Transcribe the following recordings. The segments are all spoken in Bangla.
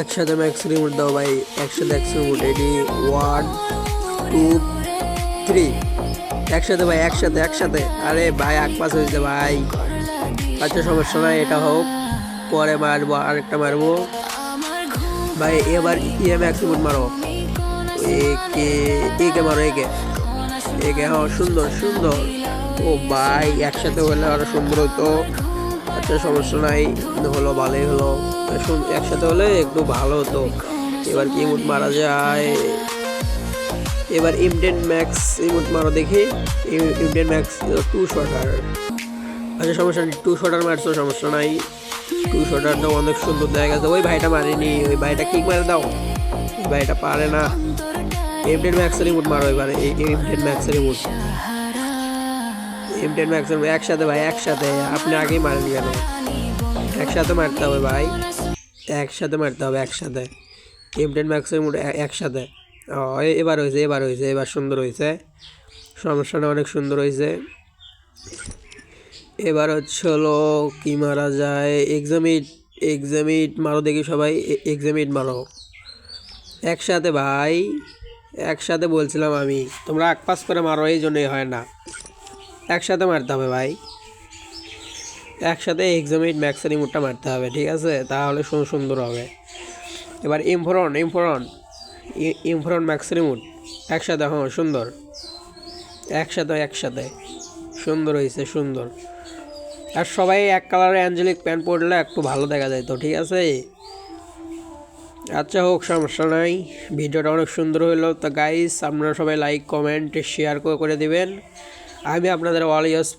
একসাথে ম্যাক্স রিমোট দাও ভাই, একসাথে ম্যাক্স রিমোট এটি ওয়ান টু থ্রি একসাথে ভাই, একসাথে একসাথে। আরে ভাই এক পাস হয়েছে ভাই। আচ্ছা সমস্যা নাই, এটা হোক। পরে মারবো, আরেকটা মারবো। ভাই, এবার ইয়ে ম্যাক্স রিমোট মারো। একে একে মারো, একে। একে হ্যাঁ সুন্দর সুন্দর। ও ভাই, একসাথে হলে আরও সুন্দর হতো আচ্ছা সমস্যা নাই। হলো, ভালোই হলো। একসাথে হলে একটু ভালো হতো। এবার কি ইমুট মারা যায়? এবার ইমডেন ম্যাক্স ইমুট মারা দেখি। ইমডেন ম্যাক্স টু শটার আচ্ছা সমস্যা নেই। টু শটার মারছো, সমস্যা নাই। টু শটারটা অনেক সুন্দর দেখা গেছে ওই ভাইটা মারেনি। ওই ভাইটা কিক মারে দাও। ভাইটা পারে না। এমটেন ম্যাক্সের রিমোট মারো এবারে। এমটেন ম্যাক্সের রিমোট এমটেন ম্যাক্সের একসাথে ভাই, একসাথে। আপনি আগেই মারেন কেন একসাথে মারতে হবে ভাই। একসাথে মারতে হবে, একসাথে। এমটেন ম্যাক্সের রিমোট একসাথে। এবার হয়েছে এবার হয়েছে, এবার সুন্দর হয়েছে। সমস্যাটা অনেক সুন্দর হয়েছে। এবার হচ্ছে হলো কি মারা যায়? এক্সামিট এক্সামিট মারো দেখি সবাই। এক্সামিট মারো। একসাথে ভাই, একসাথে বলছিলাম আমি, তোমরা এক পাস করে মারো, এই জন্যই হয় না। একসাথে মারতে হবে ভাই। একসাথে এক্সামিট ম্যাক্স রিমোটটা মারতে হবে, ঠিক আছে? তাহলে সুন্দর হবে। এবার ইমফরন ইমফরন ইমফরন ম্যাক্স রিমোট একসাথে হ্যাঁ সুন্দর। একসাথে একসাথে। সুন্দর হয়েছে, সুন্দর। আর সবাই এক কালারের অ্যাঞ্জেলিক প্যান্ট পরলে একটু ভালো দেখা যায় তো, ঠিক আছে? আচ্ছা হোক, সমস্যা নাই। ভিডিওটা অনেক সুন্দর হলো। তো গাইস আপনারা সবাই লাইক কমেন্ট শেয়ার করে দিবেন। আমি আপনাদের অল ইয়ার্স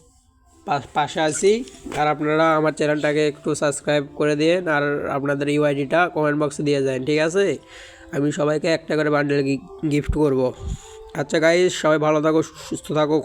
পাশে আছি। আর আপনারা আমার চ্যানেলটাকে একটু সাবস্ক্রাইব করে দিন আর আপনাদের ইউআইডিটা কমেন্ট বক্সে দিয়ে যান, ঠিক আছে? আমি সবাইকে একটা করে বান্ডেল গিফট করব। আচ্ছা গাইস সবাই ভালো থাকো, সুস্থ থাকো।